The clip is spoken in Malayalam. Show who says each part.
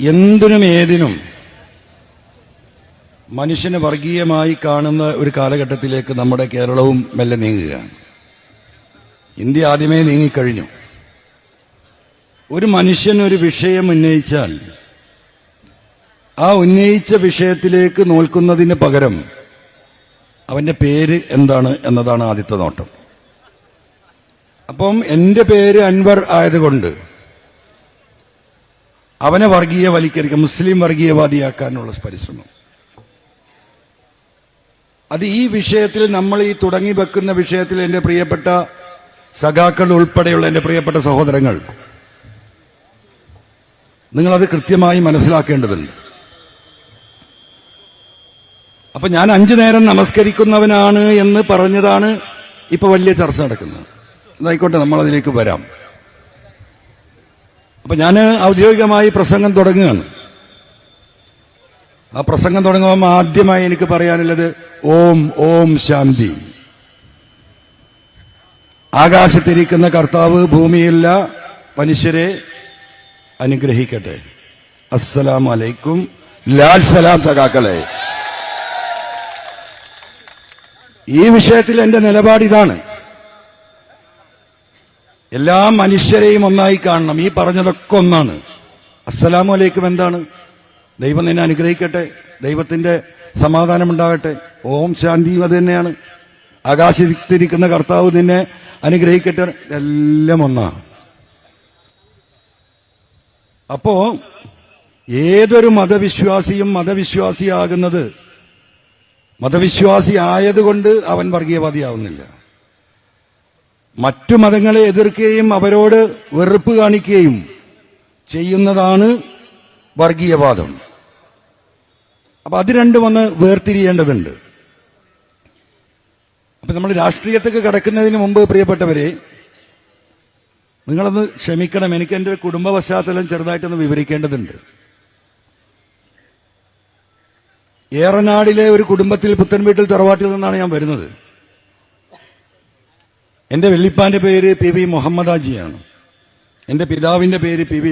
Speaker 1: എന്തിനും ഏതിനും മനുഷ്യന് വർഗീയമായി കാണുന്ന ഒരു കാലഘട്ടത്തിലേക്ക് നമ്മുടെ കേരളവും മെല്ലെ നീങ്ങുകയാണ്. ഇന്ത്യ ആദ്യമേ നീങ്ങിക്കഴിഞ്ഞു. ഒരു മനുഷ്യൻ ഒരു വിഷയം ഉന്നയിച്ചാൽ ആ ഉന്നയിച്ച വിഷയത്തിലേക്ക് നോൽക്കുന്നതിന് പകരം അവന്റെ പേര് എന്താണ് എന്നതാണ് ആദ്യത്തെ നോട്ടം. അപ്പം എന്റെ പേര് അൻവർ ആയതുകൊണ്ട് അവനെ വർഗീയ വർഗീയവൽക്കരിക്കുക മുസ്ലിം വർഗീയവാദിയാക്കാനുള്ള പരിശ്രമം. അത് ഈ വിഷയത്തിൽ നമ്മൾ ഈ തുടങ്ങി വെക്കുന്ന വിഷയത്തിൽ എന്റെ പ്രിയപ്പെട്ട സഖാക്കൾ ഉൾപ്പെടെയുള്ള എന്റെ പ്രിയപ്പെട്ട സഹോദരങ്ങൾ നിങ്ങളത് കൃത്യമായി മനസ്സിലാക്കേണ്ടതുണ്ട്. അപ്പൊ ഞാൻ അഞ്ചു നേരം നമസ്കരിക്കുന്നവനാണ് എന്ന് പറഞ്ഞതാണ് ഇപ്പൊ വലിയ ചർച്ച നടക്കുന്നത്. അതായിക്കോട്ടെ നമ്മളതിലേക്ക് വരാം. അപ്പൊ ഞാൻ ഔദ്യോഗികമായി പ്രസംഗം തുടങ്ങുകയാണ്. ആ പ്രസംഗം തുടങ്ങുമ്പോൾ ആദ്യമായി എനിക്ക് പറയാനുള്ളത് ഓം ഓം ശാന്തി. ആകാശത്തിരിക്കുന്ന കർത്താവ് ഭൂമിയില്ല മനുഷ്യരെ അനുഗ്രഹിക്കട്ടെ. അസ്സലാം അലൈക്കും ലാൽ സലാം സഖാക്കളെ. ഈ വിഷയത്തിൽ എന്റെ നിലപാട് ഇതാണ് എല്ലാ മനുഷ്യരെയും ഒന്നായി കാണണം. ഈ പറഞ്ഞതൊക്കെ ഒന്നാണ്. അസ്സലാമു അലൈക്കും എന്താണ്? ദൈവം നിന്നെ അനുഗ്രഹിക്കട്ടെ. ദൈവത്തിന്റെ സമാധാനം ഉണ്ടാകട്ടെ ഓം ശാന്തിയും അത് തന്നെയാണ്. ആകാശത്തിരിക്കുന്ന കർത്താവ് നിന്നെ അനുഗ്രഹിക്കട്ടെ. എല്ലാം ഒന്നാണ് അപ്പോ ഏതൊരു മതവിശ്വാസിയും മതവിശ്വാസിയാകുന്നത് മതവിശ്വാസി ആയതുകൊണ്ട് അവൻ വർഗീയവാദിയാവുന്നില്ല. മറ്റു മതങ്ങളെ എതിർക്കുകയും അവരോട് വെറുപ്പ് കാണിക്കുകയും ചെയ്യുന്നതാണ് വർഗീയവാദം. അപ്പൊ അത് രണ്ടും ഒന്ന് വേർതിരിയേണ്ടതുണ്ട്. അപ്പൊ നമ്മൾ രാഷ്ട്രീയത്തേക്ക് കടക്കുന്നതിന് മുമ്പ് പ്രിയപ്പെട്ടവരെ നിങ്ങളൊന്ന് ക്ഷമിക്കണം. എനിക്ക് എന്റെ കുടുംബ പശ്ചാത്തലം ചെറുതായിട്ടൊന്ന് വിവരിക്കേണ്ടതുണ്ട്. ഏറനാടിലെ ഒരു കുടുംബത്തിൽ പുത്തൻവീട്ടിൽ തറവാട്ടിൽ നിന്നാണ് ഞാൻ വരുന്നത്. എന്റെ വെള്ളിപ്പാന്റെ പേര് പി വി മുഹമ്മദാജിയാണ്. എന്റെ പിതാവിന്റെ പേര് പി വി